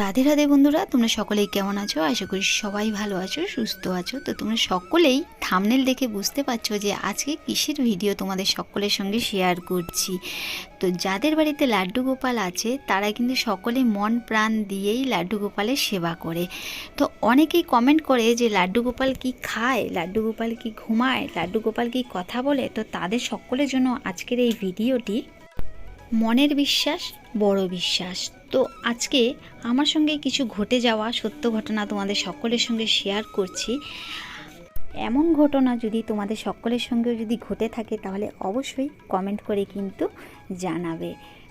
রাধে রাধে বন্ধুরা, তোমরা সকলেই কেমন আছো? আশা করি সবাই ভালো আছো, সুস্থ আছো। তো তোমরা সকলেই থামনেল দেখে বুঝতে পারছ যে আজকে কিসের ভিডিও তোমাদের সকলের সঙ্গে শেয়ার করছি। তো যাদের বাড়িতে লাড্ডু গোপাল আছে, তারা কিন্তু সকলে মন প্রাণ দিয়েই লাড্ডু গোপালের সেবা করে। তো অনেকেই কমেন্ট করে যে লাড্ডু গোপাল কি খায়, লাড্ডু গোপাল কি ঘুমায়, লাড্ডু গোপাল কি কথা বলে? তো তাদের সকলের জন্য আজকের এই ভিডিওটি মনের বিশ্বাস, বড় বিশ্বাস। তো আজকে আমার সঙ্গে কিছু ঘটে যাওয়া সত্য ঘটনা তোমাদের সকলের সঙ্গে শেয়ার করছি। এমন ঘটনা যদি তোমাদের সকলের সঙ্গেও যদি ঘটে থাকে, তাহলে অবশ্যই কমেন্ট করে কিন্তু জানাবে।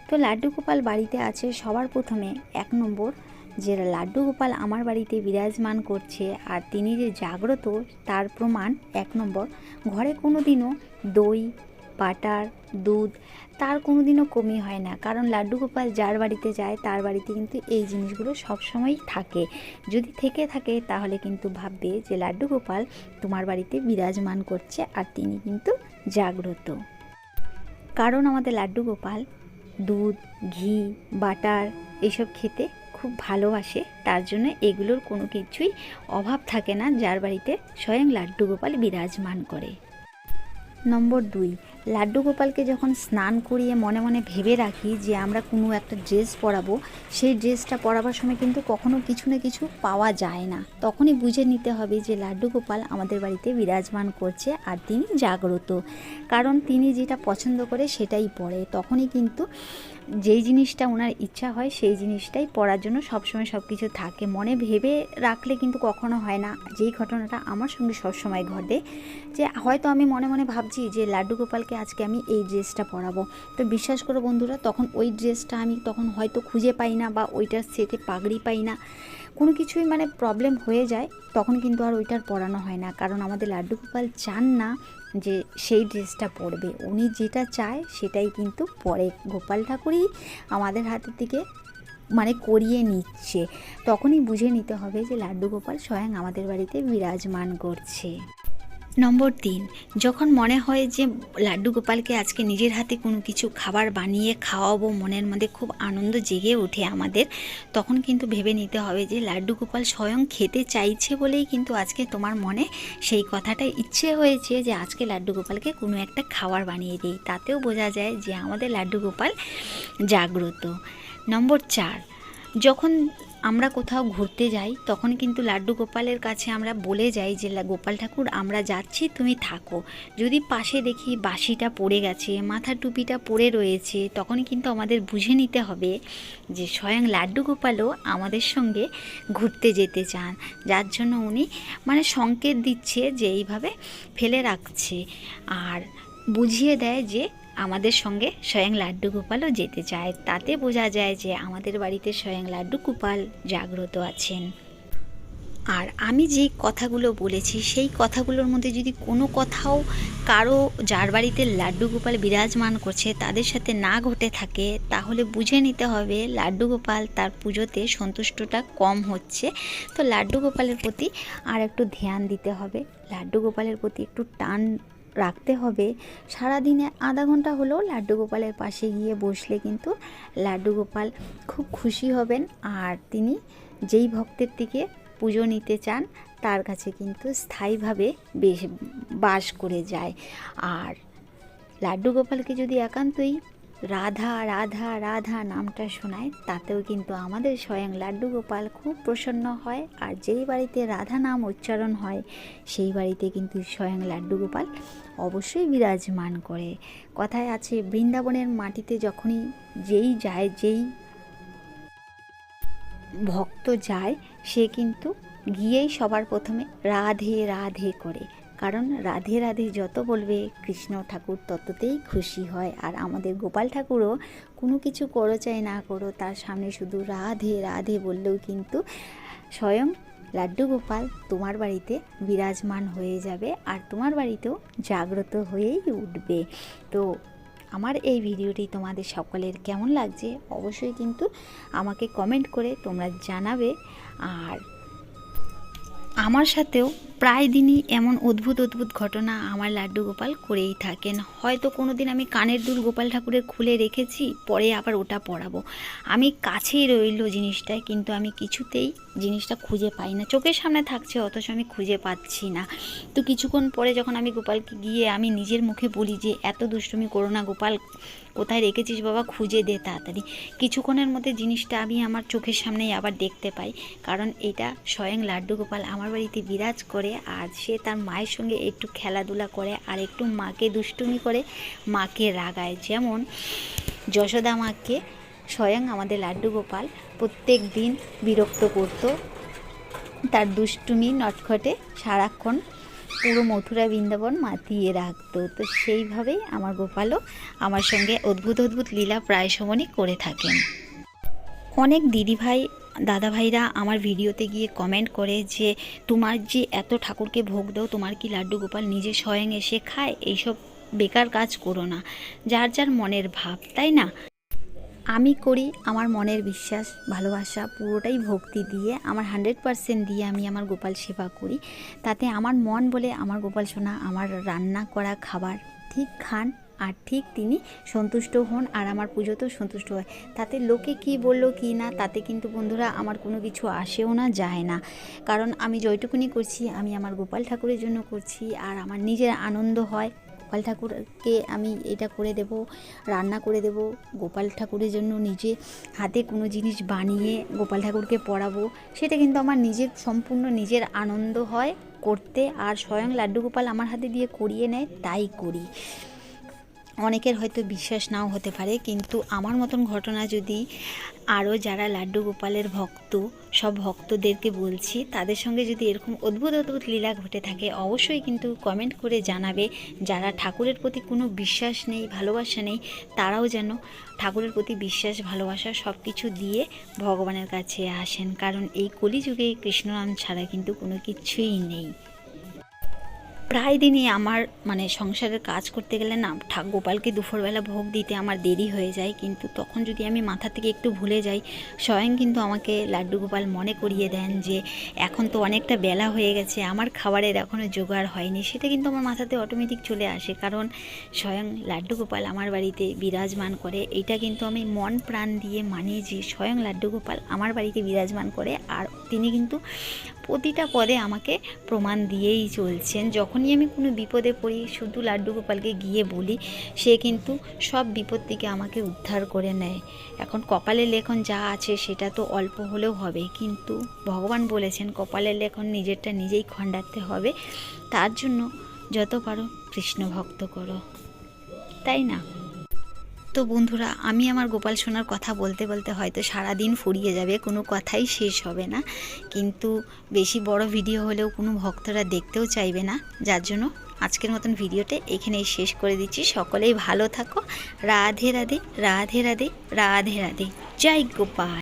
তো লাড্ডু গোপাল বাড়িতে আছে, সবার প্রথমে এক নম্বর যে লাড্ডু গোপাল আমার বাড়িতে বিরাজমান করছে আর তিনি যে জাগ্রত, তার প্রমাণ এক নম্বর। ঘরে কোনো দিনও দই বাটার, দুধ, তার কোনো দিনও কমি হয় না। কারণ লাড্ডু গোপাল যার বাড়িতে যায়, তার বাড়িতে কিন্তু এই জিনিসগুলো সবসময়ই থাকে। যদি থেকে থাকে, তাহলে কিন্তু ভাববে যে লাড্ডু গোপাল তোমার বাড়িতে বিরাজমান করছে আর তিনি কিন্তু জাগ্রত। কারণ আমাদের লাড্ডু গোপাল দুধ, ঘি, বাটার এসব খেতে খুব ভালোবাসে। তার জন্য এগুলোর কোনো কিছুই অভাব থাকে না, যার বাড়িতে স্বয়ং লাড্ডু গোপাল বিরাজমান করে। নম্বর দুই লাড্ডু গোপালকে যখন স্নান করিয়ে মনে মনে ভেবে রাখি যে আমরা কোনো একটা ড্রেস পরাবো, সেই ড্রেসটা পরাবার সময় কিন্তু কখনো কিছু না কিছু পাওয়া যায় না। তখনই বুঝে নিতে হবে যে লাড্ডু গোপাল আমাদের বাড়িতে বিরাজমান করছে আর তিনি জাগ্রত। কারণ তিনি যেটা পছন্দ করে সেটাই পরে। তখনই কিন্তু যেই জিনিসটা ওনার ইচ্ছা হয়, সেই জিনিসটাই পড়ার জন্য সবসময় সব কিছু থাকে। মনে ভেবে রাখলে কিন্তু কখনো হয় না। যেই ঘটনাটা আমার সঙ্গে সবসময় ঘটে, যে হয়তো আমি মনে মনে ভাবছি যে লাড্ডু গোপালকে আজকে আমি এই ড্রেসটা পরাবো। তো বিশ্বাস করো বন্ধুরা, তখন ওই ড্রেসটা আমি তখন হয়তো খুঁজে পাই না বা ওইটার সেটে পাগড়ি পাই না। কোনো কিছুই মানে প্রবলেম হয়ে যায়, তখন কিন্তু আর ওইটার পরানো হয় না। কারণ আমাদের লাড্ডু গোপাল চান না যে সেই ড্রেসটা পরবে। উনি যেটা চায় সেটাই কিন্তু পরে গোপাল ঠাকুরই আমাদের হাতের দিকে মানে করিয়ে নিচ্ছে। তখনই বুঝে নিতে হবে যে লাড্ডু গোপাল স্বয়ং আমাদের বাড়িতে বিরাজমান করছে। নম্বর তিন, যখন মনে হয় যে লাড্ডু গোপালকে আজকে নিজের হাতে কোনো কিছু খাবার বানিয়ে খাওয়াবো, মনের মধ্যে খুব আনন্দ জেগে ওঠে আমাদের, তখন কিন্তু ভেবে নিতে হবে যে লাড্ডু গোপাল স্বয়ং খেতে চাইছে বলেই কিন্তু আজকে তোমার মনে সেই কথাটা ইচ্ছে হয়েছে যে আজকে লাড্ডু গোপালকে কোনো একটা খাবার বানিয়ে দিই। তাতেও বোঝা যায় যে আমাদের লাড্ডু গোপাল জাগ্রত। নম্বর চার, যখন আমরা কোথাও ঘুরতে যাই, তখন কিন্তু লাড্ডু গোপালের কাছে আমরা বলে যাই যে গোপাল ঠাকুর, আমরা যাচ্ছি, তুমি থাকো। যদি পাশে দেখি বাসিটা পড়ে গেছে মাথার টুপিটা পড়ে রয়েছে তখন কিন্তু আমাদের বুঝে নিতে হবে যে, স্বয়ং লাড্ডু গোপালও আমাদের সঙ্গে ঘুরতে যেতে চান। যার জন্য উনি মানে সংকেত দিচ্ছে যে, এইভাবে ফেলে রাখছে। আর বুঝিয়ে দেয় যে আমাদের সঙ্গে স্বয়ং লাড্ডু গোপালও যেতে চায়। তাতে বোঝা যায় যে আমাদের বাড়িতে স্বয়ং লাড্ডু গোপাল জাগ্রত আছেন। আর আমি যেই কথাগুলো বলেছি, সেই কথাগুলোর মধ্যে যদি কোনো কথাও কারও যার বাড়িতে লাড্ডু গোপাল বিরাজমান করছে, তাদের সাথে না ঘটে থাকে, তাহলে বুঝে নিতে হবে লাড্ডু গোপাল তার পুজোতে সন্তুষ্টটা কম হচ্ছে। তো লাড্ডু গোপালের প্রতি আর একটু ধ্যান দিতে হবে। লাড্ডু গোপালের প্রতি একটু টান রাখতে হবে। সারাদিনে আধা ঘণ্টা হলেও লাড্ডু গোপালের পাশে গিয়ে বসলে কিন্তু লাড্ডু গোপাল খুব খুশি হবেন। আর তিনি যেই ভক্তের থেকে পুজো নিতে চান, তার কাছে কিন্তু স্থায়ীভাবে বেশ বাস করে যায়। আর লাড্ডু গোপালকে যদি একান্তই রাধা রাধা রাধা নামটা শোনায়, তাতেও কিন্তু আমাদের স্বয়ং লাড্ডু গোপাল খুব প্রসন্ন হয়। আর যেই বাড়িতে রাধা নাম উচ্চারণ হয়, সেই বাড়িতে কিন্তু স্বয়ং লাড্ডু গোপাল অবশ্যই বিরাজমান করে। কথায় আছে, বৃন্দাবনের মাটিতে যখনই যেই যায়, যেই ভক্ত যায়, সে কিন্তু গিয়েই সবার প্রথমে রাধে রাধে করে। কারণ রাধে রাধে যত বলবে কৃষ্ণ ঠাকুর তততেই খুশি হয়। আর আমাদের গোপাল ঠাকুরও কোনো কিছু করো চাই না করো, তার সামনে শুধু রাধে রাধে বললেও কিন্তু স্বয়ং লাড্ডু গোপাল তোমার বাড়িতে বিরাজমান হয়ে যাবে আর তোমার বাড়িতেও জাগ্রত হয়েই উঠবে। তো আমার এই ভিডিওটি তোমাদের সকলের কেমন লাগছে অবশ্যই কিন্তু আমাকে কমেন্ট করে তোমরা জানাবে। আর আমার সাথেও প্রায় দিনই এমন অদ্ভুত অদ্ভুত ঘটনা আমার লাড্ডু গোপাল করেই থাকেন। হয়তো কোনো দিন আমি কানের দুল গোপাল ঠাকুরের খুলে রেখেছি, পরে আবার ওটা পরাবো। আমি কাছেই রইল জিনিসটা কিন্তু আমি কিছুতেই জিনিসটা খুঁজে পাই না। চোখের সামনে থাকছে, অথচ আমি খুঁজে পাচ্ছি না। তো কিছুক্ষণ পরে যখন আমি গোপালকে গিয়ে আমি নিজের মুখে বলি যে, এত দুষ্টুমি করো না গোপাল, কোথায় রেখেছিস বাবা, খুঁজে দে তাড়াতাড়ি। কিছুক্ষণের মধ্যে জিনিসটা আমি আমার চোখের সামনেই আবার দেখতে পাই, কারণ এটা স্বয়ং লাড্ডু গোপাল আমার বাড়িতে বিরাজ করে আর সে তার মায়ের সঙ্গে একটু খেলাধুলা করে আর একটু মাকে দুষ্টুমি করে, মাকে রাগায়। যেমন যশোদা মাকে স্বয়ং আমাদের লাড্ডু গোপাল প্রত্যেক দিন বিরক্ত করতো। তার দুষ্টুমি নটখটে সারাক্ষণ পুরো মথুরা বৃন্দাবন মাতিয়ে রাখতো। তো সেইভাবেই আমার গোপালও আমার সঙ্গে অদ্ভুত অদ্ভুত লীলা প্রায় সমনই করে থাকেন। অনেক দিদিভাই দাদাভাইরা আমার ভিডিওতে গিয়ে কমেন্ট করে যে, তোমার যে এত ঠাকুরকে ভোগ দাও, তোমার কি লাড্ডু গোপাল নিজে স্বয়ং এসে খায়? এইসব বেকার কাজ করো না। যার যার মনের ভাব, তাই না? আমি করি আমার মনের বিশ্বাস, ভালোবাসা, পুরোটাই ভক্তি দিয়ে, আমার হান্ড্রেড পারসেন্ট দিয়ে আমি আমার গোপাল সেবা করি। তাতে আমার মন বলে আমার গোপাল সোনা, আমার রান্না করা খাবার ঠিক খান। আর ঠিক তিনি সন্তুষ্ট হন আর আমার পুজোতেও সন্তুষ্ট হয়। তাতে লোকে কি বলল, কি না, তাতে কিন্তু বন্ধুরা আমার কোনো কিছু আসেও না, যায় না। কারণ আমি যেটুকুনি করছি, আমি আমার গোপাল ঠাকুরের জন্য করছি আর আমার নিজের আনন্দ হয়। গোপাল ঠাকুরকে আমি এটা করে দেব, রান্না করে দেব, গোপাল ঠাকুরের জন্য নিজে হাতে কোনো জিনিস বানিয়ে গোপাল ঠাকুরকে পড়াবো। সেটা কিন্তু আমার নিজের সম্পূর্ণ নিজের আনন্দ হয় করতে আর স্বয়ং লাড্ডু গোপাল আমার হাতে দিয়ে করিয়ে নেয়, তাই করি। অনেকের হয়তো বিশ্বাস নাও হতে পারে, কিন্তু আমার মতন ঘটনা যদি আরও যারা লাড্ডু গোপালের ভক্ত, সব ভক্তদেরকে বলছি, তাদের সঙ্গে যদি এরকম অদ্ভুত অদ্ভুত লীলা ঘটে থাকে, অবশ্যই কিন্তু কমেন্ট করে জানাবে। যারা ঠাকুরের প্রতি কোনো বিশ্বাস নেই, ভালোবাসা নেই, তারাও যেন ঠাকুরের প্রতি বিশ্বাস, ভালোবাসা সব কিছু দিয়ে ভগবানের কাছে আসেন। কারণ এই কলিযুগে কৃষ্ণনাম ছাড়া কিন্তু কোনো কিছুই নেই। প্রায় দিনই আমার মানে সংসারের কাজ করতে গেলে না ঠাক গোপালকে দুপুরবেলা ভোগ দিতে আমার দেরি হয়ে যায়। কিন্তু তখন যদি আমি মাথা থেকে একটু ভুলে যাই, স্বয়ং কিন্তু আমাকে লাড্ডু গোপাল মনে করিয়ে দেন যে, এখন তো অনেকটা বেলা হয়ে গেছে, আমার খাবারের এখনও জোগাড় হয়নি। সেটা কিন্তু আমার মাথাতে অটোমেটিক চলে আসে। কারণ স্বয়ং লাড্ডু গোপাল আমার বাড়িতে বিরাজমান করে। এটা কিন্তু আমি মন প্রাণ দিয়ে মানি যে, স্বয়ং লাড্ডু গোপাল আমার বাড়িতে বিরাজমান করে। আর তিনি কিন্তু প্রতিটা পদে আমাকে প্রমাণ দিয়েই চলছেন। যখনই আমি কোনো বিপদে পড়ি, শুধু লাড্ডু গোপালকে গিয়ে বলি, সে কিন্তু সব বিপদ থেকে আমাকে উদ্ধার করে নেয়। এখন কপালে লেখন যা আছে, সেটা তো অল্প হলেও হবে। কিন্তু ভগবান বলেছেন, কপালের লেখন নিজেরটা নিজেই খণ্ডাতে হবে। তার জন্য যত পারো কৃষ্ণ ভক্ত করো। তাই না? তো বন্ধুরা, আমি আমার গোপাল সোনার কথা বলতে বলতে হয়তো সারা দিন ফুরিয়ে যাবে, কোনো কথাই শেষ হবে না। কিন্তু বেশি বড় ভিডিও হলেও কোনো ভক্তরা দেখতেও চাইবে না। যার জন্য আজকের মতন ভিডিওটা এখানেই শেষ করে দিচ্ছি। সকলেই ভালো থাকো। রাধে রাধে রাধে রাধে রাধে রাধে। জয় গোপাল।